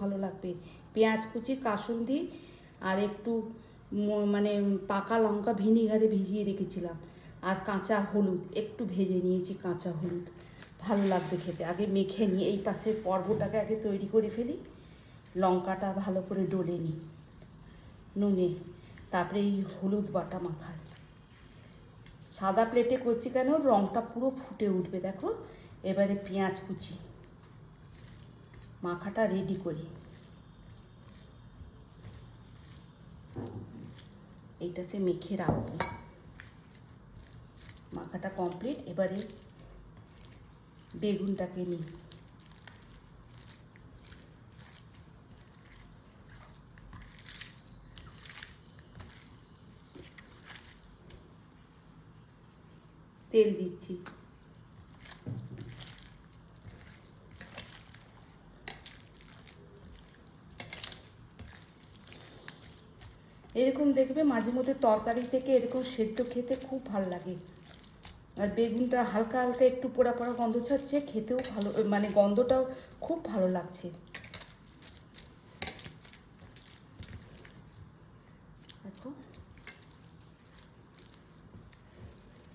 ভালো লাগবে। পেঁয়াজ কুচি, কাসুন্দি আর একটু মানে পাকা লঙ্কা ভিনিগারে ভিজিয়ে রেখেছিলাম। আর কাঁচা হলুদ, একটু ভেজে নিয়েছি কাঁচা হলুদ। ভালো লাগবে খেতে। আগে মেখে নিয়ে এই পাশের পর্বটাকে আগে তৈরি করে ফেলি। লঙ্কাটা ভালো করে ডলে নিই, নুনে। তারপরে এই হলুদ বাটা মাখাই সাদা প্লেটে করছি কেন? রঙটা পুরো ফুটে উঠবে, দেখো। এবারে পেঁয়াজ কুচি। মাখাটা রেডি করি। এইটাতে মেখে রাখব। মাখাটা কমপ্লিট এবারে বেগুনটাকে নিই। তেল দিচ্ছি। এরকম দেখবে মাঝে মধ্যে তরকারি থেকে এরকম সেদ্ধ খেতে খুব ভালো লাগে। আর বেগুনটা হালকা হালকা একটু পোড়া পোড়া গন্ধ ছাড়ছে, খেতেও ভালো মানে গন্ধটাও খুব ভালো লাগছে।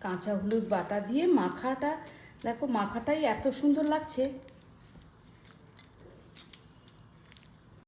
কাঁচা হলুদ বাটা দিয়ে মাখাটা, দেখো মাখাটাই এত সুন্দর লাগছে।